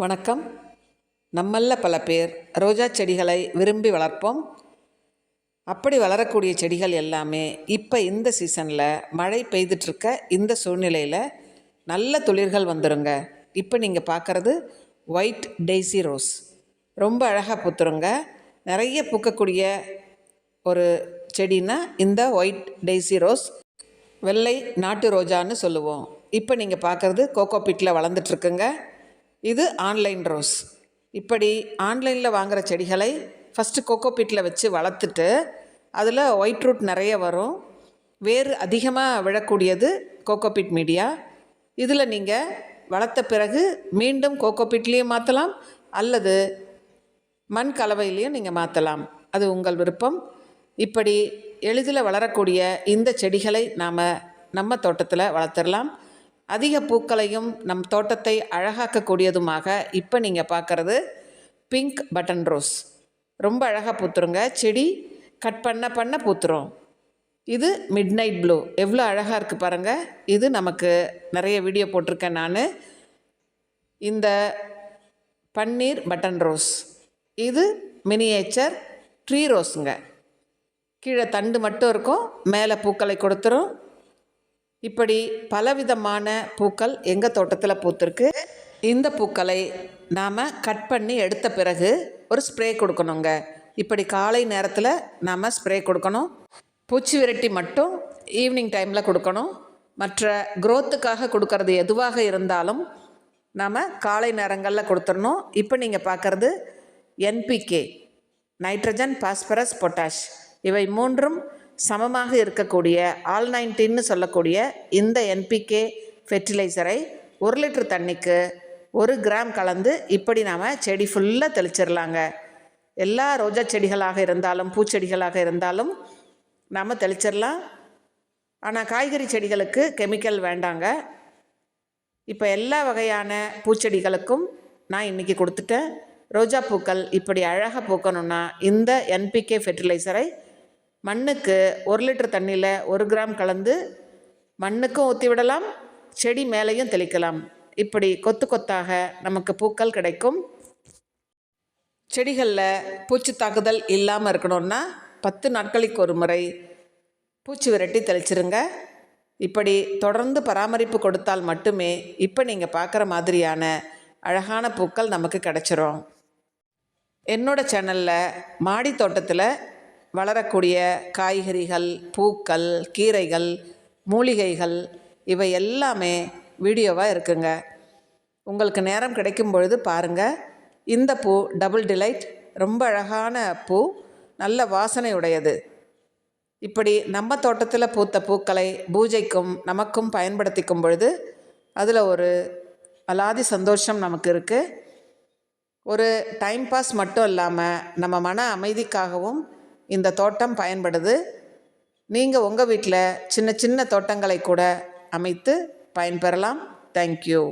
வணக்கம். நம்மல்ல பல பேர் ரோஜா செடிகளை விரும்பி வளர்ப்போம். அப்படி வளரக்கூடிய செடிகள் எல்லாமே இப்போ இந்த சீசனில் மழை பெய்துட்ருக்க இந்த சூழ்நிலையில் நல்ல துளிர்கள் வந்துருங்க. இப்போ நீங்கள் பார்க்குறது ஒயிட் டெய்ஸி ரோஸ். ரொம்ப அழகாக பூத்துருங்க. நிறைய பூக்கக்கூடிய ஒரு செடின்னா இந்த ஒயிட் டெய்ஸி ரோஸ். வெள்ளை நாட்டு ரோஜான்னு சொல்லுவோம். இப்போ நீங்கள் பார்க்குறது கோகோ பிட்டில் வளர்ந்துட்டுருக்குங்க இது ஆன்லைன் ரோஸ். இப்படி ஆன்லைனில் வாங்குகிற செடிகளை ஃபஸ்ட்டு கோகோ பிட்டில் வச்சு வளர்த்துட்டு அதில் ஒயிட் ரூட் நிறைய வரும். வேர் அதிகமாக விழக்கூடியது கோகோ பீட் மீடியா இதில் நீங்கள் வளர்த்த பிறகு மீண்டும் கோகோ பீட்லேயும் மாற்றலாம் அல்லது மண் கலவையிலையும் நீங்கள் மாற்றலாம் அது உங்கள் விருப்பம். இப்படி எளிதில் வளரக்கூடிய இந்த செடிகளை நாம் நம்ம தோட்டத்தில் வளர்த்துடலாம் அதிக பூக்களையும் நம் தோட்டத்தை அழகாக்கக்கூடியதுமாக இப்போ நீங்கள் பார்க்குறது பிங்க் பட்டன் ரோஸ் ரொம்ப அழகாக பூத்துருங்க. செடி கட் பண்ண பண்ண பூத்துரும். இது மிட் நைட் ப்ளூ எவ்வளோ அழகாக இருக்குது பாருங்கள் இது நமக்கு நிறைய வீடியோ போட்டிருக்கேன் நான். இந்த பன்னீர் பட்டன் ரோஸ் இது மினியேச்சர் ட்ரீ ரோஸுங்க கீழே தண்டு மட்டும் இருக்கும். மேலே பூக்களை கொடுத்துரும். இப்படி பலவிதமான பூக்கள் எங்கள் தோட்டத்தில் பூத்திருக்கு. இந்த பூக்களை நாம் கட் பண்ணி எடுத்த பிறகு ஒரு ஸ்ப்ரே கொடுக்கணுங்க. இப்படி காலை நேரத்தில் நாம் ஸ்ப்ரே கொடுக்கணும். பூச்சி விரட்டி மட்டும் ஈவினிங் டைமில் கொடுக்கணும். மற்ற குரோத்துக்காக கொடுக்கறது எதுவாக இருந்தாலும் நாம் காலை நேரங்களில் கொடுத்துடணும். இப்போ நீங்கள் பார்க்குறது என்பிகே நைட்ரஜன் பாஸ்பரஸ் பொட்டாஷ். இவை மூன்றும் சமமாக இருக்கக்கூடிய ஆல் நைன்டீன்னு சொல்லக்கூடிய இந்த என்பிகே ஃபெர்டிலைசரை ஒரு லிட்டர் தண்ணிக்கு ஒரு கிராம் கலந்து இப்படி நாம் செடி ஃபுல்லாக தெளிச்சிடலாங்க எல்லா ரோஜா செடிகளாக இருந்தாலும் பூச்செடிகளாக இருந்தாலும் நாம் தெளிச்சிடலாம் ஆனால் காய்கறி செடிகளுக்கு கெமிக்கல் வேண்டாங்க. இப்போ எல்லா வகையான பூச்செடிகளுக்கும் நான் இன்றைக்கி கொடுத்துட்டேன். ரோஜா பூக்கள் இப்படி அழகாக பூக்கணும்னா இந்த என்பிகே ஃபெர்டிலைசரை மண்ணுக்கு ஒரு லிட்டர் தண்ணியில் ஒரு கிராம் கலந்து மண்ணுக்கும் ஊற்றி விடலாம் செடி மேலேயும் தெளிக்கலாம். இப்படி கொத்து கொத்தாக நமக்கு பூக்கள் கிடைக்கும். செடிகளில் பூச்சி தாக்குதல் இல்லாமல் இருக்கணும்னா பத்து நாட்களுக்கு ஒரு முறை பூச்சி விரட்டி தெளிச்சிருங்க. இப்படி தொடர்ந்து பராமரிப்பு கொடுத்தால் மட்டுமே இப்போ நீங்கள் பார்க்குற மாதிரியான அழகான பூக்கள் நமக்கு கிடைச்சிரும். என்னோட சேனலில் மாடி தோட்டத்தில் வளரக்கூடிய காய்கறிகள் பூக்கள் கீரைகள் மூலிகைகள் இவை எல்லாமே வீடியோவாக இருக்குங்க. உங்களுக்கு நேரம் கிடைக்கும் பொழுது பாருங்கள் இந்த பூ டபுள் டிலைட் ரொம்ப அழகான பூ நல்ல வாசனை உடையது இப்படி நம்ம தோட்டத்தில் பூத்த பூக்களை பூஜைக்கும் நமக்கும் பயன்படுத்திக்கும் பொழுது அதில் ஒரு அலாதி சந்தோஷம் நமக்கு இருக்குது ஒரு டைம் பாஸ் மட்டும் இல்லாமல் நம்ம மன அமைதிக்காகவும் இந்த தோட்டம் பயன்படுது. நீங்கள் உங்கள் வீட்டில் சின்ன சின்ன தோட்டங்களை கூட அமைத்து பயன்பெறலாம். தேங்க்யூ